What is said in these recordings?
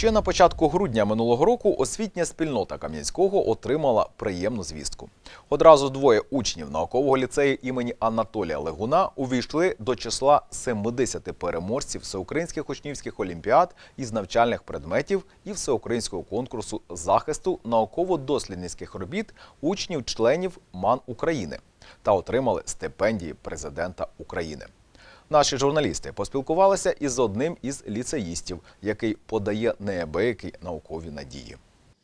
Ще на початку грудня минулого року освітня спільнота Кам'янського отримала приємну звістку. Одразу двоє учнів наукового ліцею імені Анатолія Легуна увійшли до числа 70 переможців всеукраїнських учнівських олімпіад із навчальних предметів і всеукраїнського конкурсу захисту науково-дослідницьких робіт учнів-членів МАН України та отримали стипендії президента України. Наші журналісти поспілкувалися із одним із ліцеїстів, який подає неабиякі наукові надії.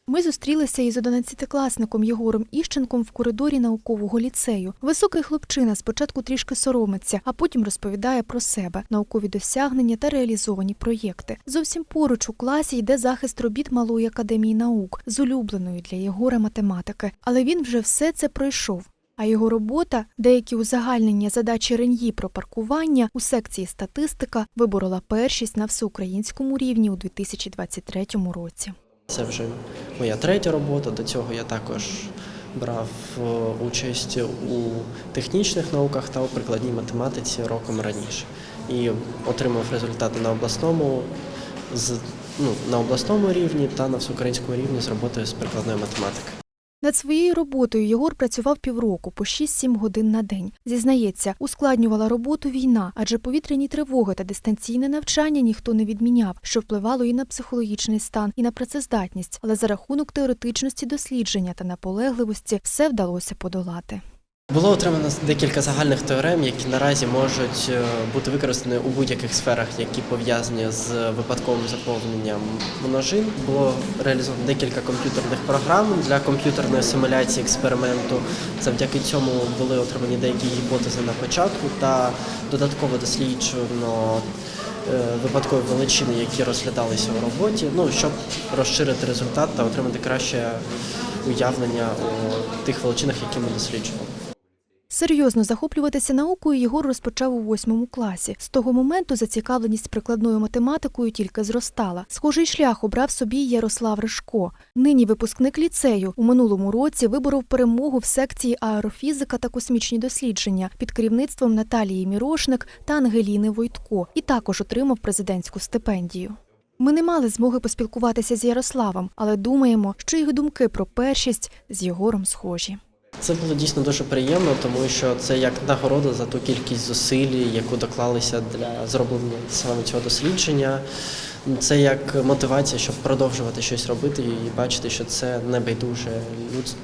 Ми зустрілися із одинадцятикласником Єгором Іщенком в коридорі наукового ліцею. Високий хлопчина спочатку трішки соромиться, а потім розповідає про себе, наукові досягнення та реалізовані проєкти. Зовсім поруч у класі йде захист робіт Малої академії наук з улюбленої для Єгора математики. Але він вже все це пройшов. А його робота, деякі узагальнення задачі Реньї про паркування у секції статистика виборола першість на всеукраїнському рівні у 2023 році. Це вже моя третя робота. До цього я також брав е, участь у технічних науках та у прикладній математиці роком раніше. І отримав результати на обласному з ну, на обласному рівні та на всеукраїнському рівні з роботою з прикладної математики. Над своєю роботою Єгор працював півроку по 6-7 годин на день. Зізнається, ускладнювала роботу війна, адже повітряні тривоги та дистанційне навчання ніхто не відміняв, що впливало і на психологічний стан, і на працездатність. Але за рахунок теоретичності дослідження та наполегливості все вдалося подолати. Було отримано декілька загальних теорем, які наразі можуть е, бути використані у будь-яких сферах, які пов'язані з випадковим заповненням множин. Було реалізовано декілька комп'ютерних програм для комп'ютерної симуляції експерименту. Завдяки цьому були отримані деякі гіпотези на початку та додатково досліджено е, випадкові величини, які розглядалися у роботі, ну щоб розширити результат та отримати краще уявлення у тих величинах, які ми досліджували. Серйозно захоплюватися наукою Єгор розпочав у восьмому класі. З того моменту зацікавленість прикладною математикою тільки зростала. Схожий шлях обрав собі Ярослав Ришко. Нині випускник ліцею. У минулому році виборов перемогу в секції аерофізика та космічні дослідження під керівництвом Наталії Мірошник та Ангеліни Войтко і також отримав президентську стипендію. Ми не мали змоги поспілкуватися з Ярославом, але думаємо, що їх думки про першість з Єгором схожі. Це було дійсно дуже приємно, тому що це як нагорода за ту кількість зусиль, яку доклалися для зроблення саме цього дослідження. Це як мотивація, щоб продовжувати щось робити і бачити, що це не байдуже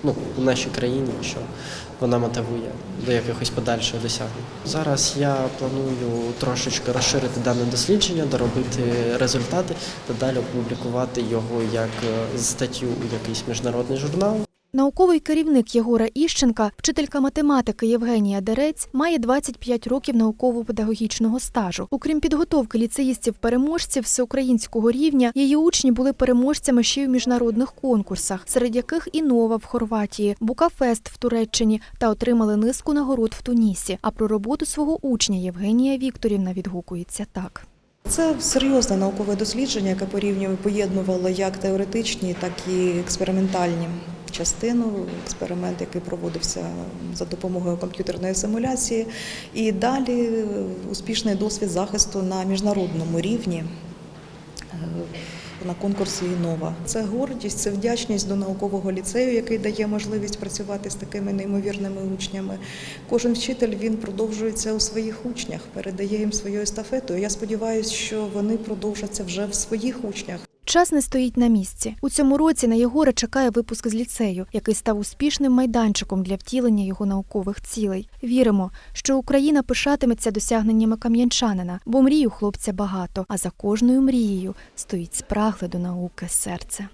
ну, у нашій країні, що вона мотивує до якихось подальших досягнень. Зараз я планую трошечки розширити дане дослідження, доробити результати та далі опублікувати його як е, статтю у якийсь міжнародний журнал. Науковий керівник Єгора Іщенка, вчителька математики Євгенія Дерець, має 25 років науково-педагогічного стажу. Окрім підготовки ліцеїстів-переможців всеукраїнського рівня, її учні були переможцями ще й у міжнародних конкурсах, серед яких і Нова в Хорватії, Букафест в Туреччині та отримали низку нагород в Тунісі. А про роботу свого учня Євгенія Вікторівна відгукується так. Це серйозне наукове дослідження, яке порівнює поєднувало як теоретичні, так і експериментальні частину. Експеримент, який проводився за допомогою комп'ютерної симуляції, і далі успішний досвід захисту на міжнародному рівні. е, На конкурсі «Інова». Це гордість, це вдячність до наукового ліцею, який дає можливість працювати з такими неймовірними учнями. Кожен вчитель він продовжується у своїх учнях, передає їм свою естафету. Я сподіваюся, що вони продовжаться вже в своїх учнях. Час не стоїть на місці. У цьому році на Єгора чекає випуск з ліцею, який став успішним майданчиком для втілення його наукових цілей. Віримо, що Україна пишатиметься досягненнями кам'янчанина, бо мрій у хлопця багато, а за кожною мрією стоїть спрагле до науки серце.